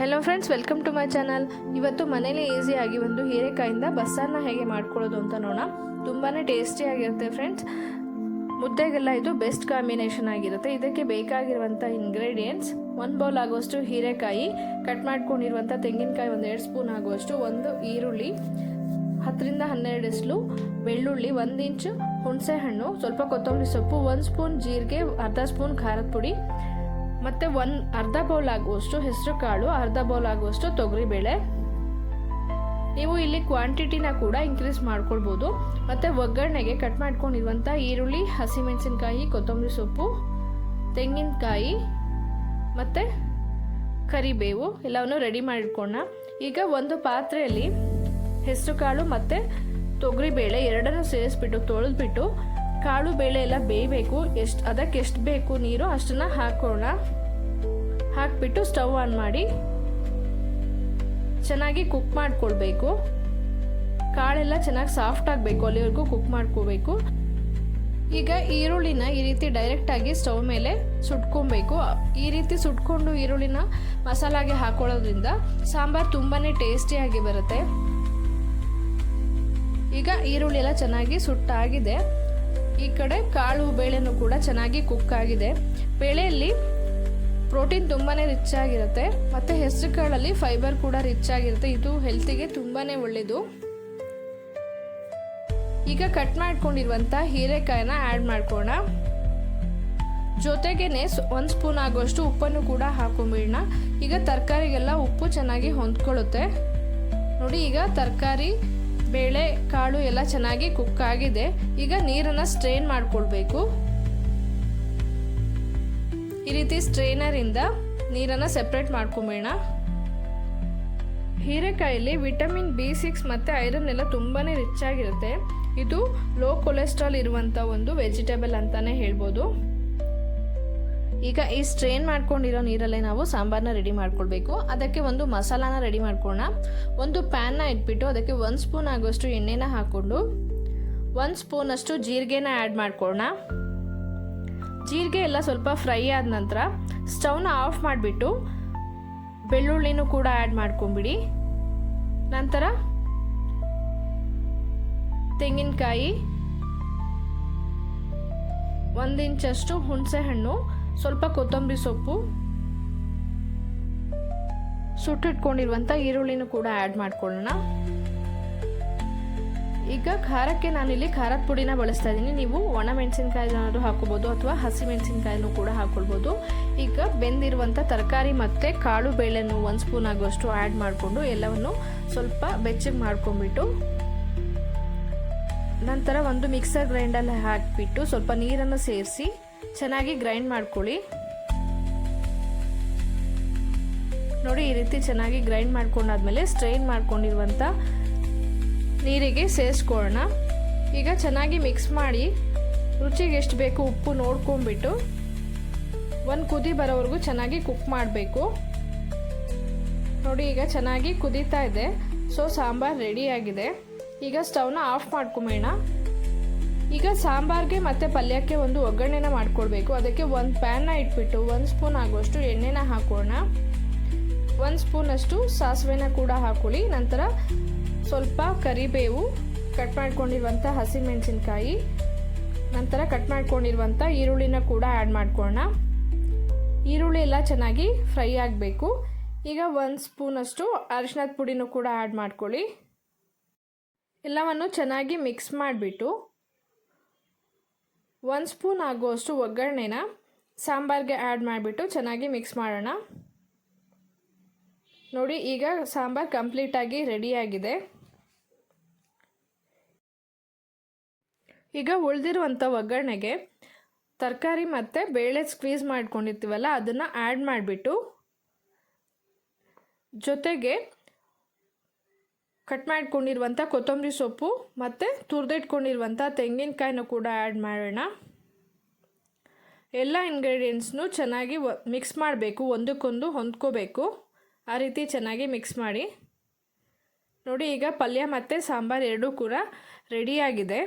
Hello friends welcome to my channel ಇವತ್ತು ಮನೇಲಿ ಈಸಿಯಾಗಿ ಒಂದು ಹೀರೆಕಾಯಿಂದ ಬಸ್ಸಾರನ್ನ ಹೇಗೆ ಮಾಡ್ಕೊಳ್ಳೋದು ಅಂತ ನೋಡೋಣ. ತುಂಬಾ ಟೇಸ್ಟಿಯಾಗಿರುತ್ತೆ ಫ್ರೆಂಡ್ಸ್ ಮುದ್ದೆಗೆಲ್ಲ ಇದು ಬೆಸ್ಟ್ ಕಾಂಬಿನೇಷನ್ ಆಗಿರುತ್ತೆ. ಇದಕ್ಕೆ ಬೇಕಾಗಿರುವಂಥ ಇಂಗ್ರೀಡಿಯೆಂಟ್ಸ್ ಒಂದು ಬೌಲ್ ಆಗುವಷ್ಟು ಹೀರೆಕಾಯಿ ಕಟ್ ಮಾಡ್ಕೊಂಡಿರುವಂಥ ತೆಂಗಿನಕಾಯಿ ಒಂದು ಎರಡು ಸ್ಪೂನ್ ಆಗುವಷ್ಟು ಒಂದು ಈರುಳ್ಳಿ, ಹತ್ತರಿಂದ ಹನ್ನೆರಡು ಎಸ್ಲು ಬೆಳ್ಳುಳ್ಳಿ, ಒಂದು ಇಂಚು ಹುಣಸೆ ಹಣ್ಣು ಸ್ವಲ್ಪ ಕೊತ್ತಂಬರಿ ಸೊಪ್ಪು, ಒಂದು ಸ್ಪೂನ್ ಜೀರಿಗೆ, ಅರ್ಧ ಸ್ಪೂನ್ ಖಾರದ ಪುಡಿ ಮತ್ತು ಒಂದು ಅರ್ಧ ಬೌಲ್ ಆಗುವಷ್ಟು ಹೆಸರು ಕಾಳು, ಅರ್ಧ ಬೌಲ್ ಆಗುವಷ್ಟು ತೊಗರಿಬೇಳೆ ನೀವು ಇಲ್ಲಿ ಕ್ವಾಂಟಿಟಿನ ಕೂಡ ಇನ್ಕ್ರೀಸ್ ಮಾಡ್ಕೊಳ್ಬೋದು. ಮತ್ತು ಒಗ್ಗರಣೆಗೆ ಕಟ್ ಮಾಡ್ಕೊಂಡಿರುವಂಥ ಈರುಳ್ಳಿ, ಹಸಿಮೆಣಸಿನ್ಕಾಯಿ, ಕೊತ್ತಂಬರಿ ಸೊಪ್ಪು, ತೆಂಗಿನಕಾಯಿ, ಮತ್ತು ಕರಿಬೇವು ಎಲ್ಲವನ್ನು ರೆಡಿ ಮಾಡಿಟ್ಕೊಳ್ಳೋಣ ಈಗ ಒಂದು ಪಾತ್ರೆಯಲ್ಲಿ ಹೆಸರು ಕಾಳು ಮತ್ತು ತೊಗರಿಬೇಳೆ ಎರಡನ್ನೂ ಸೇರಿಸ್ಬಿಟ್ಟು, ತೊಳೆದ್ಬಿಟ್ಟು ಕಾಳು ಬೇಳೆ ಎಲ್ಲ ಬೇಯಬೇಕು. ಎಷ್ಟು ಅದಕ್ಕೆ ಎಷ್ಟು ಬೇಕು ನೀರು, ಅಷ್ಟನ್ನು ಹಾಕೋಣ. ಹಾಕ್ಬಿಟ್ಟು ಸ್ಟವ್ ಆನ್ ಮಾಡಿ ಚೆನ್ನಾಗಿ ಕುಕ್ ಮಾಡ್ಕೊಳ್ಬೇಕು. ಕಾಳೆಲ್ಲ ಚೆನ್ನಾಗಿ ಸಾಫ್ಟ್ ಆಗಬೇಕು, ಅಲ್ಲಿವರೆಗೂ ಕುಕ್ ಮಾಡ್ಕೋಬೇಕು ಈಗ ಈರುಳ್ಳಿನ ಈ ರೀತಿ ಡೈರೆಕ್ಟಾಗಿ ಸ್ಟವ್ ಮೇಲೆ ಸುಟ್ಕೊಬೇಕು ಈ ರೀತಿ ಸುಟ್ಕೊಂಡು ಈರುಳ್ಳಿನ ಮಸಾಲಾಗೆ ಹಾಕೊಳ್ಳೋದ್ರಿಂದ ಸಾಂಬಾರು ತುಂಬಾ ಟೇಸ್ಟಿಯಾಗಿ ಬರುತ್ತೆ. ಈಗ ಈರುಳ್ಳಿ ಎಲ್ಲ ಚೆನ್ನಾಗಿ ಸುಟ್ಟಾಗಿದೆ. ಈ ಕಡೆ ಕಾಳು ಬೇಳೆನೂ ಕೂಡ ಚೆನ್ನಾಗಿ ಕುಕ್ ಆಗಿದೆ. ಬೇಳೆಯಲ್ಲಿ ಪ್ರೋಟೀನ್ ತುಂಬಾ ರಿಚ್ ಆಗಿರುತ್ತೆ. ಮತ್ತು ಹೆಸರು ಕಾಳಲ್ಲಿ ಫೈಬರ್ ಕೂಡ ರಿಚ್ ಆಗಿರುತ್ತೆ. ಇದು ಹೆಲ್ತಿಗೆ ತುಂಬಾ ಒಳ್ಳೆಯದು ಈಗ ಕಟ್ ಮಾಡ್ಕೊಂಡಿರುವಂಥ ಹೀರೆಕಾಯಿನ ಆ್ಯಡ್ ಮಾಡ್ಕೋಣ ಜೊತೆಗೇನೆ ಒಂದು ಸ್ಪೂನ್ ಆಗುವಷ್ಟು ಉಪ್ಪನ್ನು ಕೂಡ ಹಾಕೊಂಬಿಡೋಣ. ಈಗ ತರಕಾರಿಗೆಲ್ಲ ಉಪ್ಪು ಚೆನ್ನಾಗಿ ಹೊಂದ್ಕೊಳ್ಳುತ್ತೆ ನೋಡಿ, ಈಗ ತರಕಾರಿ ಬೇಳೆ, ಕಾಳು ಎಲ್ಲ ಚೆನ್ನಾಗಿ ಕುಕ್ ಆಗಿದೆ. ಈಗ ನೀರನ್ನು ಸ್ಟ್ರೈನ್ ಮಾಡ್ಕೊಳ್ಬೇಕು. ಈ ರೀತಿ ಸ್ಟ್ರೈನರಿಂದ ನೀರನ್ನು ಸೆಪ್ರೇಟ್ ಮಾಡ್ಕೊಂಬೇಡ ಹೀರೆಕಾಯಲ್ಲಿ ವಿಟಮಿನ್ ಬಿ ಸಿಕ್ಸ್ ಮತ್ತು ಐರನ್ ಎಲ್ಲ ತುಂಬಾ ರಿಚ್ ಆಗಿರುತ್ತೆ. ಇದು ಲೋ ಕೊಲೆಸ್ಟ್ರಾಲ್ ಇರುವಂಥ ಒಂದು ವೆಜಿಟೇಬಲ್ ಅಂತಲೇ ಹೇಳ್ಬೋದು. ಈಗ ಈ ಸ್ಟ್ರೈನ್ ಮಾಡ್ಕೊಂಡಿರೋ ನೀರಲ್ಲೇ ನಾವು ಸಾಂಬಾರನ್ನ ರೆಡಿ ಮಾಡ್ಕೊಳ್ಬೇಕು. ಅದಕ್ಕೆ ಒಂದು ಮಸಾಲಾನ ರೆಡಿ ಮಾಡ್ಕೊಳ್ಳೋಣ ಒಂದು ಪ್ಯಾನ್ನ ಇಟ್ಬಿಟ್ಟು ಅದಕ್ಕೆ ಒಂದು ಸ್ಪೂನ್ ಆಗುವಷ್ಟು ಎಣ್ಣೆನ ಹಾಕ್ಕೊಂಡು ಒಂದು ಸ್ಪೂನಷ್ಟು ಜೀರಿಗೆನ ಆ್ಯಡ್ ಮಾಡ್ಕೊಳ್ಳೋಣ ಜೀರಿಗೆ ಎಲ್ಲ ಸ್ವಲ್ಪ ಫ್ರೈ ಆದ ನಂತರ ಸ್ಟವ್ನ ಆಫ್ ಮಾಡಿಬಿಟ್ಟು ಬೆಳ್ಳುಳ್ಳಿನೂ ಕೂಡ ಆ್ಯಡ್ ಮಾಡ್ಕೊಂಬಿಡಿ. ನಂತರ ತೆಂಗಿನಕಾಯಿ ಒಂದು ಇಂಚಷ್ಟು ಹುಣಸೆ ಹಣ್ಣು ಸ್ವಲ್ಪ ಕೊತ್ತಂಬರಿ ಸೊಪ್ಪು ಸುಟ್ಟಿಟ್ಕೊಂಡಿರುವಂಥ ಈರುಳ್ಳಿನೂ ಕೂಡ ಆ್ಯಡ್ ಮಾಡ್ಕೊಳ್ಳೋಣ. ಈಗ ಖಾರಕ್ಕೆ ನಾನಿಲ್ಲಿ ಖಾರದ ಪುಡಿನ ಬಳಸ್ತಾ ಇದ್ದೀನಿ. ನೀವು ಒಣ ಮೆಣಸಿನ್ಕಾಯಿನಾದ್ರೂ ಹಾಕೋಬೋದು ಅಥವಾ ಹಸಿ ಮೆಣಸಿನ್ಕಾಯಿನೂ ಕೂಡ ಹಾಕೊಳ್ಬೋದು ಈಗ ಬೆಂದಿರುವಂಥ ತರಕಾರಿ ಮತ್ತು ಕಾಳು ಬೇಳೆನೂ ಒಂದು ಸ್ಪೂನ್ ಆಗುವಷ್ಟು ಆ್ಯಡ್ ಮಾಡಿಕೊಂಡು ಎಲ್ಲವನ್ನು ಸ್ವಲ್ಪ ಬೆಚ್ಚಗೆ ಮಾಡ್ಕೊಂಡ್ಬಿಟ್ಟು, ನಂತರ ಒಂದು ಮಿಕ್ಸರ್ ಗ್ರೈಂಡಲ್ಲಿ ಹಾಕಿಬಿಟ್ಟು ಸ್ವಲ್ಪ ನೀರನ್ನು ಸೇರಿಸಿ ಚೆನ್ನಾಗಿ ಗ್ರೈಂಡ್ ಮಾಡ್ಕೊಳ್ಳಿ. ನೋಡಿ, ಈ ರೀತಿ ಚೆನ್ನಾಗಿ ಗ್ರೈಂಡ್ ಮಾಡ್ಕೊಂಡಾದ್ಮೇಲೆ ಸ್ಟ್ರೈನ್ ಮಾಡ್ಕೊಂಡಿರುವಂಥ ನೀರಿಗೆ ಸೇರಿಸ್ಕೊಳ್ಳೋಣ. ಈಗ ಚೆನ್ನಾಗಿ ಮಿಕ್ಸ್ ಮಾಡಿ ರುಚಿಗೆ ಎಷ್ಟು ಬೇಕು ಉಪ್ಪು ನೋಡ್ಕೊಂಬಿಟ್ಟು ಒಂದು ಕುದಿ ಬರೋವರೆಗೂ ಚೆನ್ನಾಗಿ ಕುಕ್ ಮಾಡಬೇಕು. ನೋಡಿ, ಈಗ ಚೆನ್ನಾಗಿ ಕುದೀತಾ ಇದೆ. ಸೊ ಸಾಂಬಾರು ರೆಡಿಯಾಗಿದೆ ಈಗ ಸ್ಟವ್ನ ಆಫ್ ಮಾಡ್ಕೊಂಬೇಡ ಈಗ ಸಾಂಬಾರ್ಗೆ ಮತ್ತು ಪಲ್ಯಕ್ಕೆ ಒಂದು ಒಗ್ಗರಣೆನ ಮಾಡ್ಕೊಳ್ಬೇಕು ಅದಕ್ಕೆ ಒಂದು ಪ್ಯಾನ್ನ ಇಟ್ಬಿಟ್ಟು ಒಂದು ಸ್ಪೂನ್ ಆಗುವಷ್ಟು ಎಣ್ಣೆನ ಹಾಕೋಣ. ಒಂದು ಸ್ಪೂನಷ್ಟು ಸಾಸಿವೆನ ಕೂಡ ಹಾಕೊಳ್ಳಿ. ನಂತರ ಸ್ವಲ್ಪ ಕರಿಬೇವು ಕಟ್ ಮಾಡ್ಕೊಂಡಿರುವಂಥ ಹಸಿಮೆಣಸಿನ್ಕಾಯಿ, ನಂತರ ಕಟ್ ಮಾಡ್ಕೊಂಡಿರುವಂಥ ಈರುಳ್ಳಿನ ಕೂಡ ಆ್ಯಡ್ ಮಾಡ್ಕೊಳ್ಳೋಣ ಈರುಳ್ಳಿ ಎಲ್ಲ ಚೆನ್ನಾಗಿ ಫ್ರೈ ಆಗಬೇಕು. ಈಗ ಒಂದು ಸ್ಪೂನಷ್ಟು ಅರಿಶಿನದ ಪುಡಿನೂ ಕೂಡ ಆ್ಯಡ್ ಮಾಡ್ಕೊಳ್ಳಿ. ಎಲ್ಲವನ್ನು ಚೆನ್ನಾಗಿ ಮಿಕ್ಸ್ ಮಾಡಿಬಿಟ್ಟು ಒಂದು ಸ್ಪೂನ್ ಆಗುವಷ್ಟು ಒಗ್ಗರಣೆನ ಸಾಂಬಾರಿಗೆ ಆ್ಯಡ್ ಮಾಡಿಬಿಟ್ಟು ಚೆನ್ನಾಗಿ ಮಿಕ್ಸ್ ಮಾಡೋಣ. ನೋಡಿ, ಈಗ ಸಾಂಬಾರು ಕಂಪ್ಲೀಟಾಗಿ ರೆಡಿಯಾಗಿದೆ ಈಗ ಉಳಿದಿರುವಂಥ ಒಗ್ಗರಣೆಗೆ ತರಕಾರಿ ಮತ್ತು ಬೇಳೆ ಸ್ಕ್ವೀಸ್ ಮಾಡ್ಕೊಂಡಿರ್ತೀವಲ್ಲ, ಅದನ್ನು ಆ್ಯಡ್ ಮಾಡಿಬಿಟ್ಟು ಜೊತೆಗೆ ಕಟ್ ಮಾಡಿಕೊಂಡಿರುವಂಥ ಕೊತ್ತಂಬರಿ ಸೊಪ್ಪು ಮತ್ತು ತುರಿದಿಟ್ಕೊಂಡಿರುವಂಥ ತೆಂಗಿನಕಾಯಿನ ಕೂಡ ಆ್ಯಡ್ ಮಾಡೋಣ. ಎಲ್ಲ ಇಂಗ್ರೀಡಿಯೆಂಟ್ಸ್ನು ಚೆನ್ನಾಗಿ ಮಿಕ್ಸ್ ಮಾಡಬೇಕು, ಒಂದಕ್ಕೊಂದು ಹೊಂದ್ಕೋಬೇಕು. ಆ ರೀತಿ ಚೆನ್ನಾಗಿ ಮಿಕ್ಸ್ ಮಾಡಿ. ನೋಡಿ, ಈಗ ಪಲ್ಯ ಮತ್ತು ಸಾಂಬಾರು ಎರಡೂ ಕೂಡ ರೆಡಿಯಾಗಿದೆ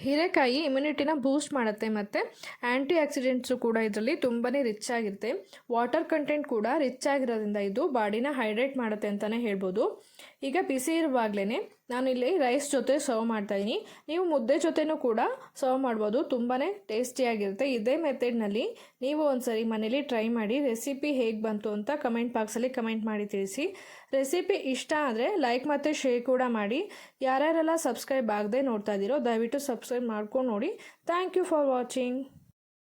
ಹೀರೆಕಾಯಿ ಇಮ್ಯುನಿಟಿನ ಬೂಸ್ಟ್ ಮಾಡುತ್ತೆ ಮತ್ತು ಆ್ಯಂಟಿ ಆಕ್ಸಿಡೆಂಟ್ಸು ಕೂಡ ಇದರಲ್ಲಿ ತುಂಬಾ ರಿಚ್ ಆಗಿರುತ್ತೆ. ವಾಟರ್ ಕಂಟೆಂಟ್ ಕೂಡ ರಿಚ್ ಆಗಿರೋದ್ರಿಂದ ಇದು ಬಾಡಿನ ಹೈಡ್ರೇಟ್ ಮಾಡುತ್ತೆ ಅಂತಲೇ ಹೇಳ್ಬೋದು. ಈಗ ಬಿಸಿ ಇರುವಾಗಲೇ ನಾನು ಇಲ್ಲಿ ರೈಸ್ ಜೊತೆ ಸರ್ವ್ ಮಾಡ್ತಾಯಿದ್ದೀನಿ ನೀವು ಮುದ್ದೆ ಜೊತೆನೂ ಕೂಡ ಸರ್ವ್ ಮಾಡ್ಬೋದು. ತುಂಬಾ ಟೇಸ್ಟಿಯಾಗಿರುತ್ತೆ ಇದೇ ಮೆಥಡ್ನಲ್ಲಿ ನೀವು ಒಂದ್ಸರಿ ಮನೇಲಿ ಟ್ರೈ ಮಾಡಿ ರೆಸಿಪಿ ಹೇಗೆ ಬಂತು ಅಂತ ಕಮೆಂಟ್ ಬಾಕ್ಸಲ್ಲಿ ಕಮೆಂಟ್ ಮಾಡಿ ತಿಳಿಸಿ. ರೆಸಿಪಿ ಇಷ್ಟ ಆದರೆ ಲೈಕ್ ಮತ್ತು ಶೇರ್ ಕೂಡ ಮಾಡಿ. ಯಾರ್ಯಾರೆಲ್ಲ ಸಬ್ಸ್ಕ್ರೈಬ್ ಆಗದೆ ನೋಡ್ತಾ ಇದ್ದೀರೋ ದಯವಿಟ್ಟು ಸಬ್ಸ್ಕ್ರೈಬ್ ಮಾಡ್ಕೊಂಡು ನೋಡಿ. Thank you for watching